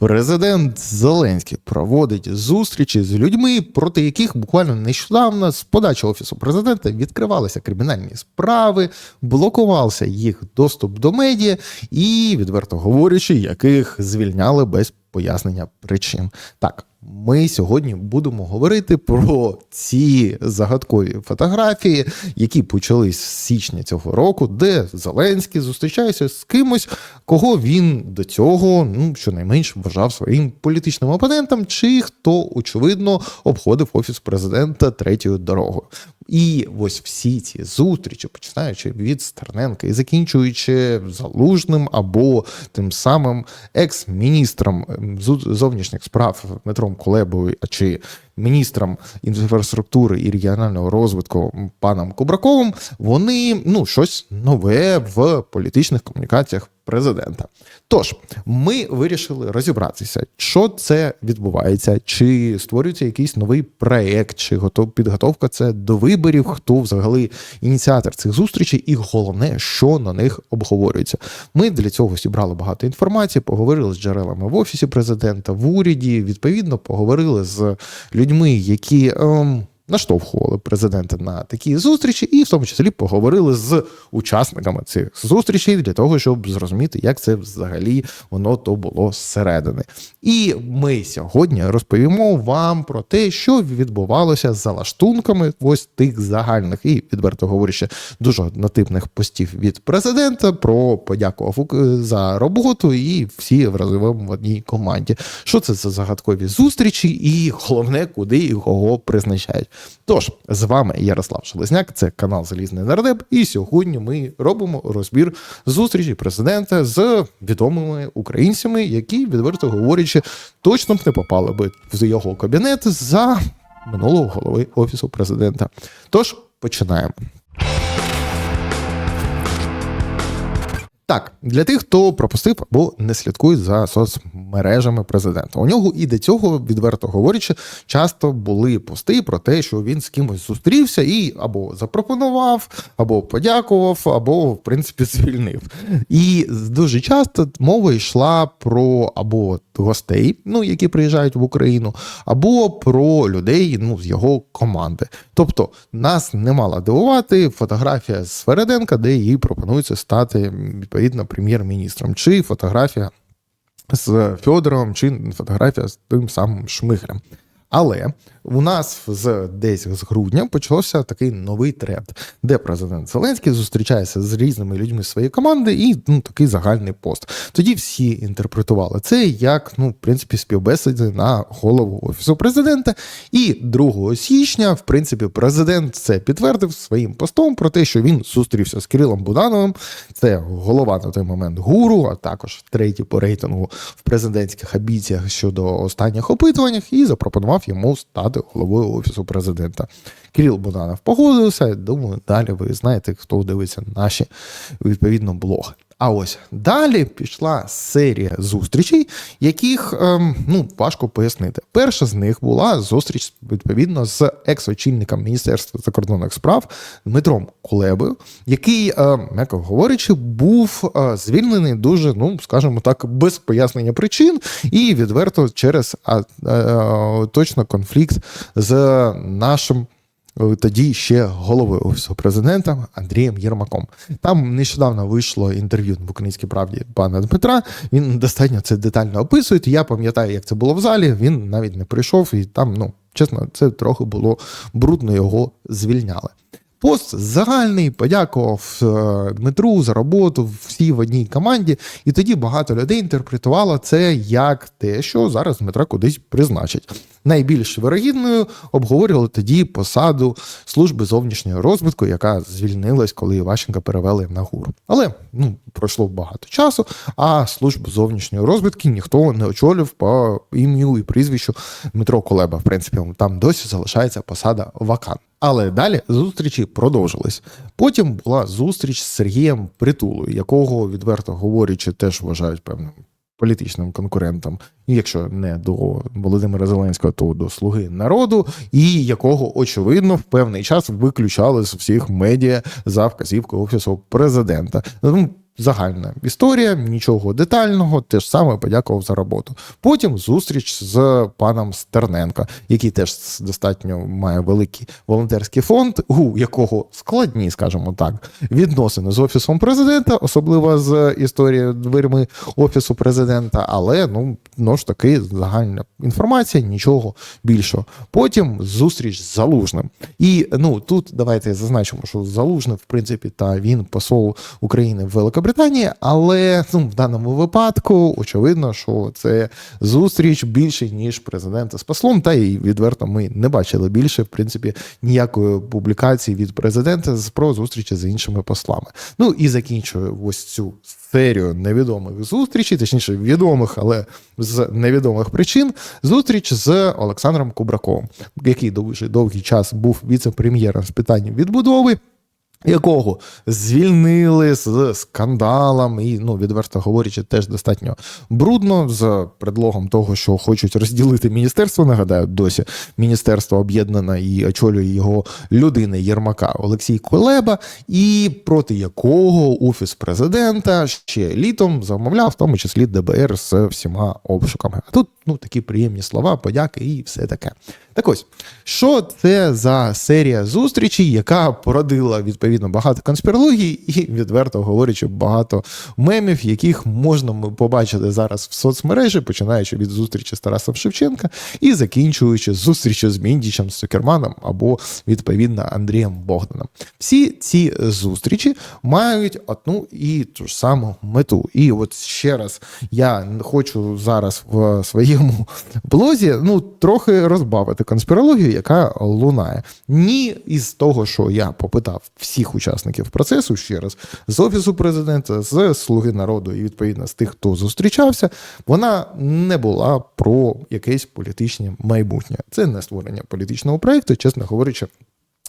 Президент Зеленський проводить зустрічі з людьми, проти яких буквально нещодавно з подачі офісу президента відкривалися кримінальні справи, блокувався їх доступ до медіа і, відверто говорячи, яких звільняли без пояснення причин. Так, ми сьогодні будемо говорити про ці загадкові фотографії, які почались з січня цього року, де Зеленський зустрічається з кимось, кого він до цього, ну щонайменш, вважав своїм політичним опонентом, чи хто очевидно обходив офіс президента третьою дорогою. І ось всі ці зустрічі, починаючи від Стерненка і закінчуючи залужним або тим самим екс-міністром ем, зовнішніх справ Дмитром Кулебою чи міністром інфраструктури і регіонального розвитку паном Кубраковим, вони ну щось нове в політичних комунікаціях президента. Тож ми вирішили розібратися, що це відбувається, чи створюється якийсь новий проект, чи готов підготовка це до виборів, хто взагалі ініціатор цих зустрічей, і головне, що на них обговорюється. Ми для цього зібрали багато інформації, поговорили з джерелами в офісі президента, в уряді. Відповідно, поговорили з людьми, які. Ем, Наштовхували президента на такі зустрічі, і в тому числі поговорили з учасниками цих зустрічей для того, щоб зрозуміти, як це взагалі воно то було зсередини. І ми сьогодні розповімо вам про те, що відбувалося за лаштунками ось тих загальних і відверто говорячи, дуже однотипних постів від президента про подякував за роботу, і всі разом в одній команді. Що це за загадкові зустрічі, і головне, куди і кого призначають. Тож з вами Ярослав Шелезняк, це канал Залізний Нардеп, і сьогодні ми робимо розбір зустрічі президента з відомими українцями, які, відверто говорячи, точно б не попали би в його кабінет за минулого голови офісу президента. Тож починаємо. Так, для тих, хто пропустив або не слідкує за соцмережами президента. У нього і до цього, відверто говорячи, часто були пости про те, що він з кимось зустрівся і або запропонував, або подякував, або, в принципі, звільнив. І дуже часто мова йшла про або гостей, ну які приїжджають в Україну, або про людей ну, з його команди. Тобто нас не мала дивувати фотографія з Фереденка, де їй пропонується стати відповідно прем'єр-міністром, чи фотографія з Федоровим, чи фотографія з тим самим Шмиглем. Але у нас з десь з грудня почався такий новий тренд, де президент Зеленський зустрічається з різними людьми своєї команди, і ну такий загальний пост. Тоді всі інтерпретували це як ну, в принципі, співбесіди на голову офісу президента. І 2 січня, в принципі, президент це підтвердив своїм постом про те, що він зустрівся з Кирилом Будановим. Це голова на той момент гуру, а також третій по рейтингу в президентських амбіціях щодо останніх опитуваннях, і запропонував йому стати головою офісу президента. Кирил Буданов погодився. Думаю, далі ви знаєте, хто дивиться наші відповідно блоги. А ось далі пішла серія зустрічей, яких ем, ну важко пояснити. Перша з них була зустріч відповідно з екс-очільником Міністерства закордонних справ Дмитром Кулебою, який, ем, м'яко говорячи, був е, звільнений дуже, ну скажімо так, без пояснення причин, і відверто через а, е, точно конфлікт з нашим. Тоді ще головою офісу президента Андрієм Єрмаком. Там нещодавно вийшло інтерв'ю в Українській правді пана Дмитра. Він достатньо це детально описує. Я пам'ятаю, як це було в залі. Він навіть не прийшов, і там, ну чесно, це трохи було брудно. Його звільняли. Пост загальний подякував е, Дмитру за роботу всі в одній команді, і тоді багато людей інтерпретувало це як те, що зараз Дмитра кудись призначать. Найбільш вирогідною обговорювали тоді посаду служби зовнішнього розвитку, яка звільнилась, коли Іващенка перевели на гуру. Але ну пройшло багато часу, а службу зовнішньої розвитки ніхто не очолював по ім'ю і прізвищу Дмитро Колеба. В принципі, там досі залишається посада вакант. Але далі зустрічі продовжились. Потім була зустріч з Сергієм Притулою, якого, відверто говорячи, теж вважають певним політичним конкурентом, якщо не до Володимира Зеленського, то до Слуги народу, і якого очевидно в певний час виключали з всіх медіа за вказівкою офісу президента. Ну, загальна історія, нічого детального, те ж саме подякував за роботу. Потім зустріч з паном Стерненко, який теж достатньо має великий волонтерський фонд, у якого складні, скажімо так, відносини з офісом президента, особливо з історією дверми офісу президента. Але ну ну ж таки загальна інформація, нічого більшого. Потім зустріч з залужним. І ну тут давайте зазначимо, що залужний, в принципі, та він посол України в Великобританії, але ну в даному випадку очевидно, що це зустріч більше ніж президента з послом. Та й відверто ми не бачили більше, в принципі, ніякої публікації від президента про зустрічі з іншими послами. Ну і закінчую ось цю серію невідомих зустрічей, точніше відомих, але з невідомих причин. Зустріч з Олександром Кубраковим, який дуже довгий час був віце-прем'єром з питань відбудови якого звільнили з скандалом, і ну відверто говорячи, теж достатньо брудно з предлогом того, що хочуть розділити міністерство. Нагадаю, досі міністерство об'єднане і очолює його людина Єрмака Олексій Колеба, і проти якого офіс президента ще літом замовляв, в тому числі ДБР з всіма обшуками. А тут ну такі приємні слова, подяки і все таке. Так ось, що це за серія зустрічей, яка породила відповідно багато конспірологій і, відверто говорячи, багато мемів, яких можна побачити зараз в соцмережі, починаючи від зустрічі з Тарасом Шевченка і закінчуючи зустрічі з Міндічем, з Цукерманом або відповідно Андрієм Богданом. Всі ці зустрічі мають одну і ту ж саму мету. І от ще раз я хочу зараз в своєму блозі ну трохи розбавити конспірологію, яка лунає. Ні із того, що я попитав всіх учасників процесу ще раз з офісу президента, з слуги народу і відповідно з тих, хто зустрічався, вона не була про якесь політичне майбутнє. Це не створення політичного проєкту, чесно говорячи.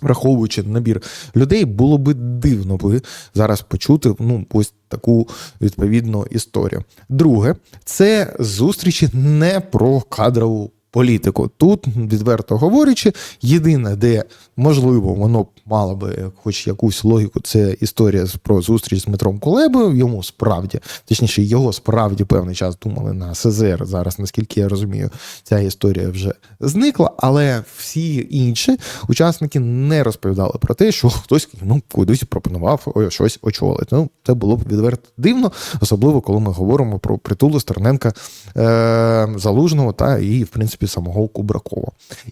Враховуючи набір людей, було би дивно би зараз почути ну ось таку відповідну історію. Друге, це зустрічі не про кадрову політику. Тут, відверто говорячи, єдине, де можливо воно мало би хоч якусь логіку, це історія про зустріч з Дмитром Кулебою. Йому справді, точніше, його справді певний час думали на СЗР. Зараз, наскільки я розумію, ця історія вже зникла. Але всі інші учасники не розповідали про те, що хтось ну, кудись пропонував щось очолити. Ну, це було б відверто дивно, особливо коли ми говоримо про притулу Стерненка е- Залужного та і, в принципі, самого Кубракова.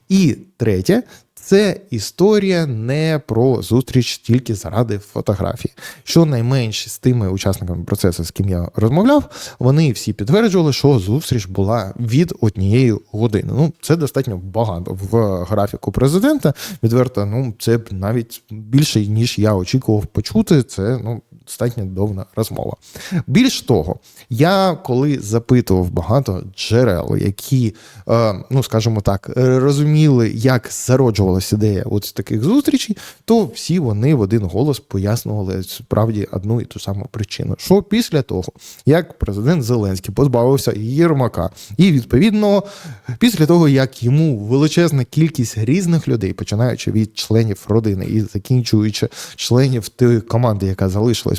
І третє, це історія не про зустріч тільки заради фотографії. Щонайменш з тими учасниками процесу, з ким я розмовляв, вони всі підтверджували, що зустріч була від однієї години. Ну, це достатньо багато в графіку президента. Відверто, ну це навіть більше ніж я очікував почути. Це ну достатньо довна розмова. Більш того, я коли запитував багато джерел, які, е, ну скажімо так, розуміли, як зароджувалася ідея от таких зустрічей, то всі вони в один голос пояснювали справді одну і ту саму причину. Що після того, як президент Зеленський позбавився Єрмака, і відповідно після того, як йому величезна кількість різних людей, починаючи від членів родини і закінчуючи членів тієї команди, яка залишилась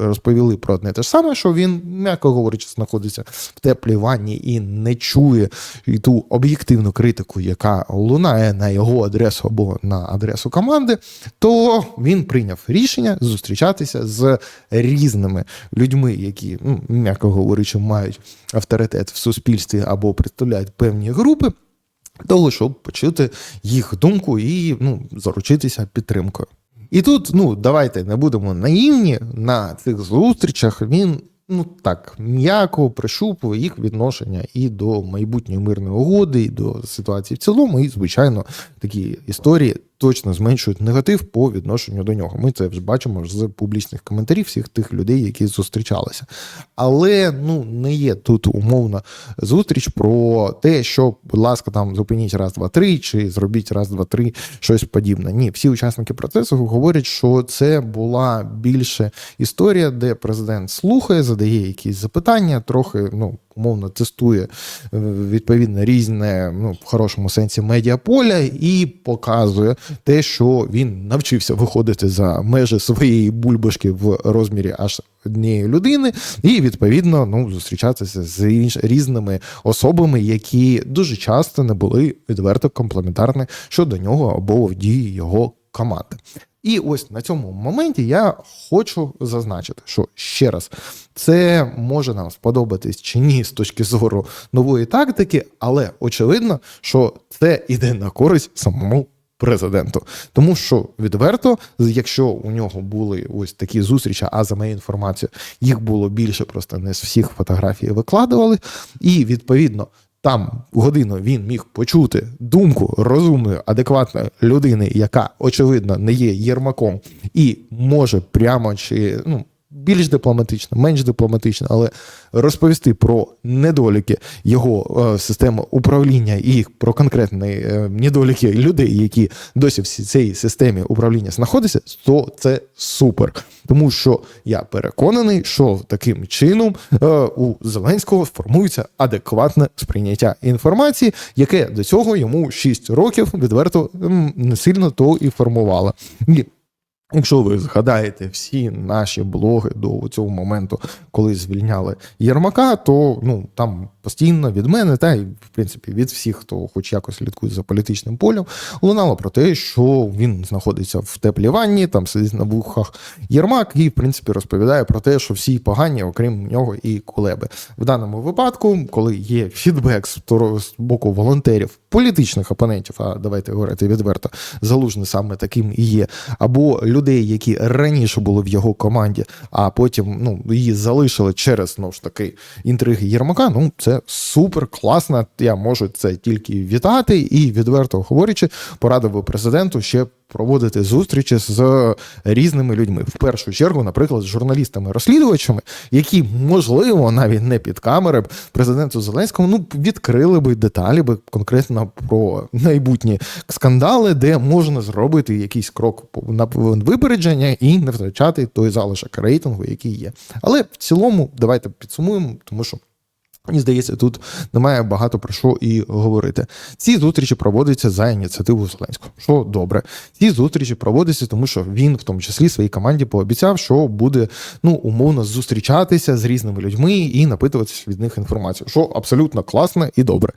розповіли про одне те ж саме, що він, м'яко говорячи, знаходиться в теплій ванні і не чує і ту об'єктивну критику, яка лунає на його адресу або на адресу команди, то він прийняв рішення зустрічатися з різними людьми, які, ну, м'яко говорячи, мають авторитет в суспільстві або представляють певні групи. Того, щоб почути їх думку і ну, заручитися підтримкою. І тут, ну, давайте не будемо наївні на цих зустрічах. Він ну так м'яко пришупує їх відношення і до майбутньої мирної угоди, і до ситуації в цілому, і звичайно такі історії точно зменшують негатив по відношенню до нього. Ми це вже бачимо з публічних коментарів всіх тих людей, які зустрічалися. Але ну не є тут умовна зустріч про те, що, будь ласка, там зупиніть раз, два, три, чи зробіть раз, два, три, щось подібне. Ні, всі учасники процесу говорять, що це була більше історія, де президент слухає, задає якісь запитання, трохи ну умовно тестує е, відповідно різне, ну в хорошому сенсі медіаполя, і показує те, що він навчився виходити за межі своєї бульбашки в розмірі аж однієї людини, і відповідно ну зустрічатися з інш... різними особами, які дуже часто не були відверто комплементарні щодо нього або дії його команди. І ось на цьому моменті я хочу зазначити, що ще раз це може нам сподобатись чи ні з точки зору нової тактики, але очевидно, що це іде на користь самому президенту. Тому що відверто, якщо у нього були ось такі зустрічі, а за моєю інформацією, їх було більше, просто не з всіх фотографій викладували, і відповідно. Там годину він міг почути думку розумної, адекватної людини, яка очевидно не є єрмаком, і може прямо чи ну більш дипломатично, менш дипломатично, але розповісти про недоліки його е, системи управління і про конкретні е, недоліки людей, які досі в цій системі управління знаходяться, то це супер. Тому що я переконаний, що таким чином е, у Зеленського сформується адекватне сприйняття інформації, яке до цього йому 6 років відверто не сильно то і формувало. І Якщо ви згадаєте всі наші блоги до цього моменту, коли звільняли Єрмака, то ну там постійно від мене, та й в принципі від всіх, хто хоч якось слідкує за політичним полем, лунало про те, що він знаходиться в теплій ванні, там сидить на вухах Єрмак, і в принципі розповідає про те, що всі погані, окрім нього і Кулеби. В даному випадку, коли є фідбек з боку волонтерів, політичних опонентів, а давайте говорити відверто, залужний саме таким і є, або людей, які раніше були в його команді, а потім ну її залишили через ну ж таки інтриги Єрмака. Ну це супер класно. Я можу це тільки вітати і відверто говорячи, порадив би президенту ще проводити зустрічі з різними людьми. В першу чергу, наприклад, з журналістами-розслідувачами, які, можливо, навіть не під камери президенту Зеленському ну відкрили би деталі би конкретно про майбутні скандали, де можна зробити якийсь крок на випередження і не втрачати той залишок рейтингу, який є. Але в цілому, давайте підсумуємо, тому що. Мені здається, тут немає багато про що і говорити. Ці зустрічі проводяться за ініціативу Зеленського. Що добре, ці зустрічі проводяться, тому що він, в тому числі, своїй команді пообіцяв, що буде ну умовно зустрічатися з різними людьми і напитуватися від них інформацію, що абсолютно класно і добре.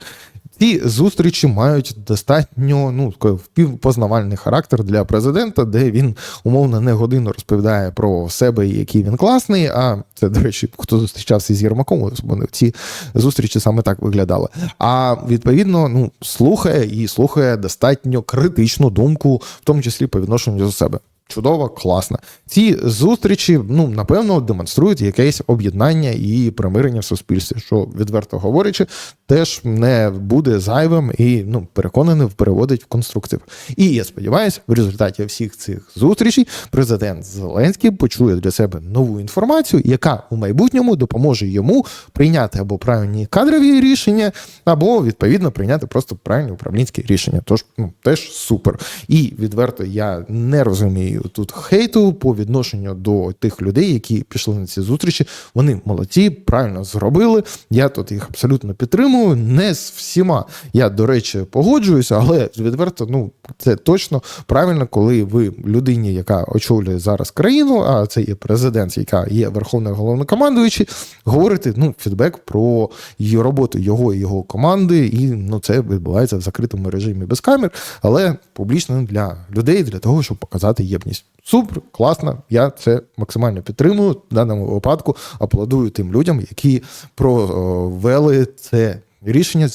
Ці зустрічі мають достатньо ну впівпознавальний характер для президента, де він умовно не годину розповідає про себе, який він класний. А це, до речі, хто зустрічався з Єрмаком, вони ці зустрічі саме так виглядали. А відповідно, ну слухає і слухає достатньо критичну думку, в тому числі по відношенню до себе чудово, класно. Ці зустрічі, ну напевно, демонструють якесь об'єднання і примирення в суспільстві, що відверто говорячи, теж не буде зайвим і ну переконаний переводить в конструктив. І я сподіваюся, в результаті всіх цих зустрічей президент Зеленський почує для себе нову інформацію, яка у майбутньому допоможе йому прийняти або правильні кадрові рішення, або відповідно прийняти просто правильні управлінські рішення. Тож ну теж супер. І відверто я не розумію тут хейту по відношенню до тих людей, які пішли на ці зустрічі. Вони молодці, правильно зробили. Я тут їх абсолютно підтримую. Не з всіма. Я, до речі, погоджуюся, але відверто, ну це точно правильно, коли ви людині, яка очолює зараз країну, а це є президент, яка є верховною головнокомандуючий, говорите ну, фідбек про її роботу його і його команди, і ну це відбувається в закритому режимі без камер, але публічно для людей, для того, щоб показати єдність присутність. Супер, класно, я це максимально підтримую. В даному випадку аплодую тим людям, які провели це рішення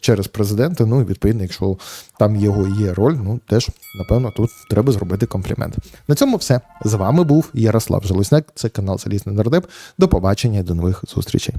через президента. Ну і відповідно, якщо там його є роль, ну теж напевно тут треба зробити комплімент. На цьому все з вами був Ярослав Железняк. Це канал Залізний Нардеп. До побачення, до нових зустрічей.